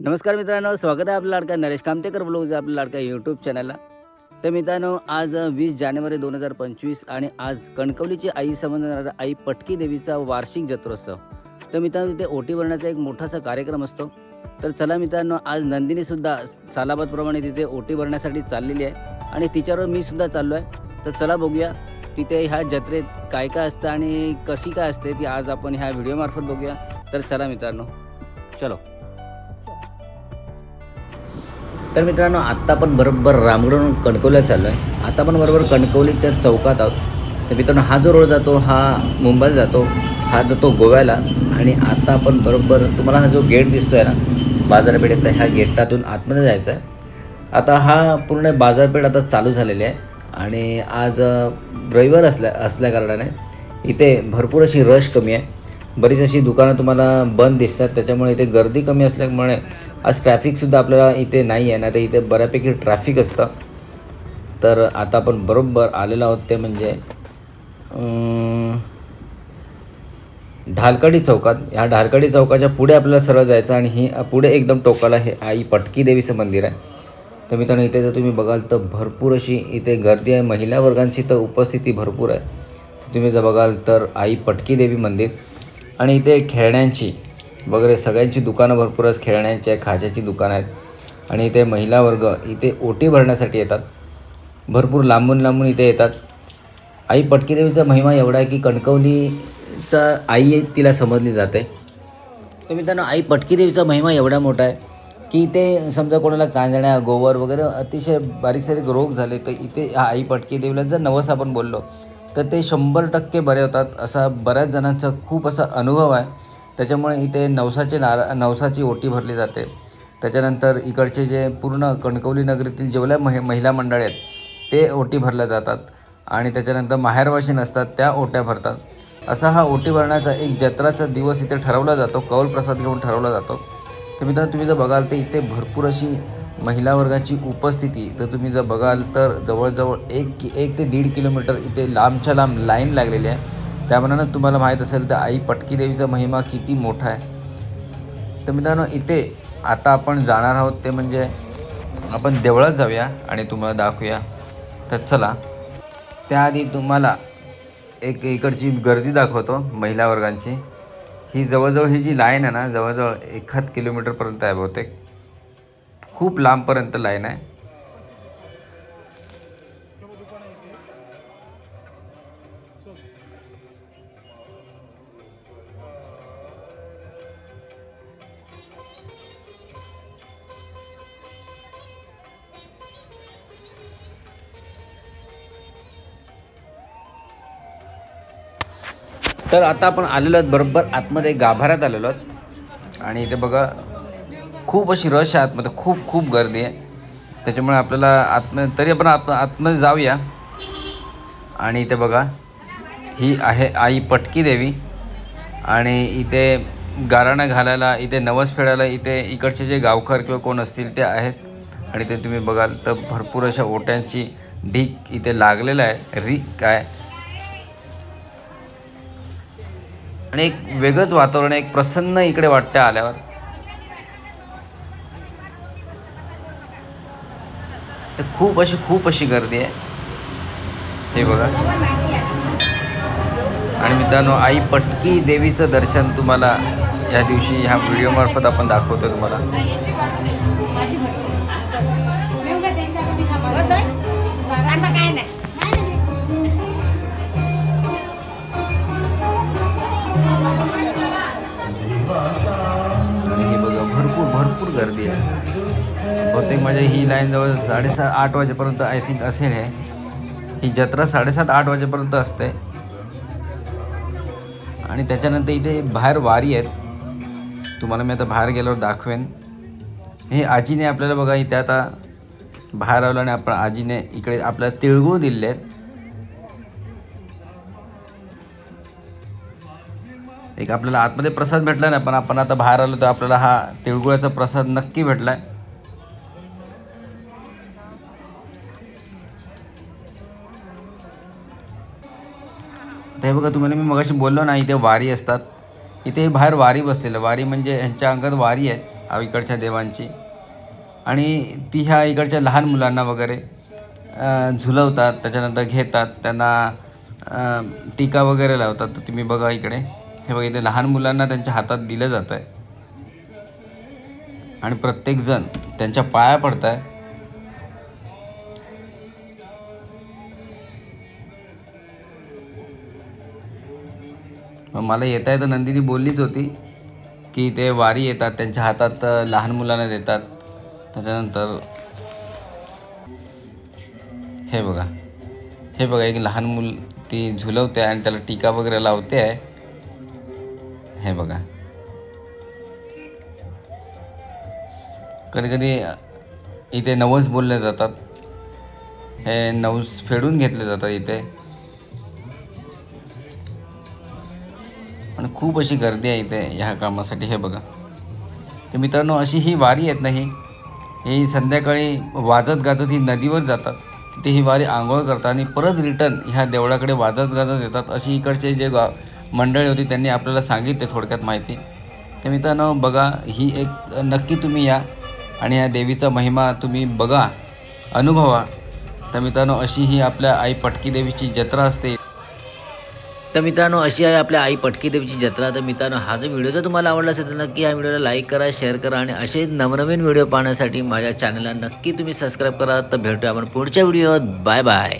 नमस्कार मित्रांनो स्वागत आहे आपल्या लाडका नरेश कामतेकर ब्लॉगचं आपल्या लाडका यूट्यूब चॅनलला तर मित्रांनो आज वीस जानेवारी दोन हजार पंचवीस आणि आज कणकवलीची आई समजणारा आई पटकी देवीचा वार्षिक जत्रोत्सव. तर मित्रांनो तिथे ओटी भरण्याचा एक मोठासा कार्यक्रम असतो. तर चला मित्रांनो आज नंदिनीसुद्धा सालाबादप्रमाणे तिथे ओटी भरण्यासाठी चाललेली आहे. आणि तिच्यावर मी सुद्धा चाललो आहे. तर चला बघूया तिथे ह्या जत्रेत काय काय असतं आणि कशी काय असते ती आज आपण ह्या व्हिडिओमार्फत बघूया. तर चला मित्रांनो चलो. तर मित्रांनो आत्ता पण बरोबर रामगडून कणकवलीला चाललो आहे आता पण बरोबर कणकवलीच्या चौकात आहोत. तर मित्रांनो हा जो रोड जातो हा मुंबईला जातो हा जातो गोव्याला. आणि आता आपण बरोबर तुम्हाला हा जो गेट दिसतो आहे ना बाजारपेठेतला ह्या गेटातून आतमध्ये जायचं आहे आता हा पूर्ण बाजारपेठ आता चालू झालेली आहे. आणि आज रविवार असल्या असल्या कारणाने इथे भरपूर अशी रश कमी आहे. बरीच अशी दुकानं तुम्हाला बंद दिसतात. त्याच्यामुळे इथे गर्दी कमी असल्यामुळे आज ट्रॅफिकसुद्धा आपल्याला इथे नाही आहे. ना तर इथे बऱ्यापैकी ट्रॅफिक असतं. तर आता आपण बरोबर आलेलो आहोत ते म्हणजे ढालकडी चौकात. ह्या ढालकडी चौकाच्या पुढे आपल्याला सरळ जायचं आणि ही पुढे एकदम टोकाला हे आई पटकी देवीचं मंदिर आहे. तर मित्रांनो इथे जर तुम्ही बघाल तर भरपूर अशी इथे गर्दी आहे. महिला वर्गांची तर उपस्थिती भरपूर आहे. तुम्ही जर बघाल तर आई पटकी देवी मंदिर. आणि इथे खेळण्यांची वगैरे सगळ्यांची दुकानं भरपूर आहेत खेळण्यांची आहे खाज्याची दुकानं आहेत. आणि इथे महिला वर्ग इथे ओटी भरण्यासाठी येतात. भरपूर लांबून लांबून इथे येतात. आई पटकी देवीचा महिमा एवढा आहे की कणकवलीचा आई आहे तिला समजली जाते. तर मित्रांनो आई पटकी देवीचा महिमा एवढा मोठा आहे की इथे समजा कोणाला कांजण्या गोवर वगैरे अतिशय बारीक सारीक रोग झाले तर इथे आई पटकी देवीला जर नवस आपण बोललो तर ते शंभर टक्के बरे होतात असा बऱ्याच जणांचा खूप असा अनुभव आहे. त्याच्यामुळे इथे नवसाचे नारा नवसाची ओटी भरली जाते. त्याच्यानंतर इकडचे जे पूर्ण कणकवली नगरीतील जेवढ्या महि महिला मंडळ आहेत ते ओटी भरल्या जातात. आणि त्याच्यानंतर माहेरवाशी नसतात त्या ओट्या भरतात. असा हा ओटी भरण्याचा एक जत्राचा दिवस इथे ठरवला जातो कौल प्रसाद घेऊन ठरवला जातो. तर मित्रांनो तुम्ही जर बघाल तर इथे भरपूर अशी महिला वर्गाची उपस्थिती तर तुम्ही जर बघाल तर जवळजवळ एक कि एक ते दीड किलोमीटर इथे लांबच्या लांब लाईन लागलेली आहे. त्यामानानं तुम्हाला माहीत असेल तर आई पटकी देवीचा महिमा किती मोठा आहे. तर मित्रांनो इथे आता आपण जाणार आहोत ते म्हणजे आपण देवळात जाऊया आणि तुम्हाला दाखवूया. तर चला त्याआधी तुम्हाला एक इकडची गर्दी दाखवतो महिला वर्गांची. ही जवळजवळ ही जी लाईन आहे ना जवळजवळ एखाद किलोमीटरपर्यंत आहे बहुतेक. खूप लांबपर्यंत लाईन आहे. तर आता आपण आलेलो आहोत बरोबर आतमध्ये गाभाऱ्यात आलेलो आहोत. आणि इथे बघा खूप अशी रश आहे आतमध्ये. खूप खूप गर्दी आहे. त्याच्यामुळे आपल्याला आतमध्ये तरी आपण आत आतमध्ये जाऊया. आणि इथे बघा ही आहे आई पटकी देवी. आणि इथे गाराणं घालायला इथे नवस फेडायला इथे इकडचे जे गावकर किंवा कोण असतील ते आहेत. आणि ते तुम्ही बघाल तर भरपूर अशा ओट्यांची ढीक इथे लागलेला आहे. री काय? आणि एक वेगळंच वातावरण आहे. एक प्रसन्न इकडे वाटतं आल्यावर. खूप अशी खूप अशी गर्दी आहे. हे बघा. आणि मित्रांनो आई पटकी देवीचं दर्शन तुम्हाला या दिवशी ह्या व्हिडिओमार्फत आपण दाखवतो तुम्हाला. लाईन जवळ साडेसात आठ वाजेपर्यंत आय थिंक असेल हे. ही जत्रा साडेसात आठ वाजेपर्यंत असते. आणि त्याच्यानंतर इथे बाहेर वारी आहेत. तुम्हाला मी आता बाहेर गेल्यावर दाखवेन. हे आजीने आपल्याला बघा इथे आता बाहेर आलो आणि आपण आजीने इकडे आपल्याला तिळगुळ दिले आहेत. एक आपल्याला आतमध्ये प्रसाद भेटला नाही पण आपण आता बाहेर आलो तर आपल्याला हा तिळगुळाचा प्रसाद नक्की भेटला आहे तर हे बघा तुम्हाला मी मगाशी बोललो ना इथे वारी असतात. इथे बाहेर वारी बसलेलं. वारी म्हणजे ह्यांच्या अंगात वारी आहे अ, इकडच्या देवांची. आणि ती ह्या इकडच्या लहान मुलांना वगैरे झुलवतात त्याच्यानंतर घेतात त्यांना टीका वगैरे लावतात. तर तुम्ही बघा इकडे. हे बघा इथे लहान मुलांना त्यांच्या हातात दिलं जातं आहे आणि प्रत्येकजण त्यांच्या पाया पडत आहे मला येता येतं नंदिनी बोललीच होती की ते वारी येतात त्यांच्या हातात लहान मुलांना देतात. त्याच्यानंतर हे बघा हे बघा एक लहान मुल ती झुलवते आणि त्याला टीका वगैरे लावते. आहे हे बघा. कधी कधी इथे नवस बोलले जातात. हे नवस फेडून घेतले जातात इथे. आणि खूप अशी गर्दी आहे इथे ह्या कामासाठी. हे बघा. तर मित्रांनो अशी ही वारी येत नाही. ही संध्याकाळी वाजत गाजत ही नदीवर जातात. तिथे ही वारी आंघोळ करतात आणि परत रिटर्न ह्या देवळाकडे वाजत गाजत येतात. अशी इकडचे जे गा मंडळी होती त्यांनी आपल्याला सांगितले थोडक्यात माहिती. तर मित्रांनो बघा ही एक नक्की तुम्ही या आणि ह्या देवीचा महिमा तुम्ही बघा अनुभवा. तर मित्रांनो अशी ही आपल्या आई पटकी देवीची जत्रा असते. तर मित्रांनो अशी आहे आपल्या आई पटकी देवीची जत्रा. तर मित्रांनो हा जो व्हिडिओ जर तुम्हाला आवडला असेल तर नक्की या व्हिडिओला लाईक करा शेअर करा आणि असे नवनवीन व्हिडिओ पाहण्यासाठी माझ्या चॅनलला नक्की तुम्ही सबस्क्राईब करा. तर भेटूया आपण पुढच्या व्हिडिओत बाय बाय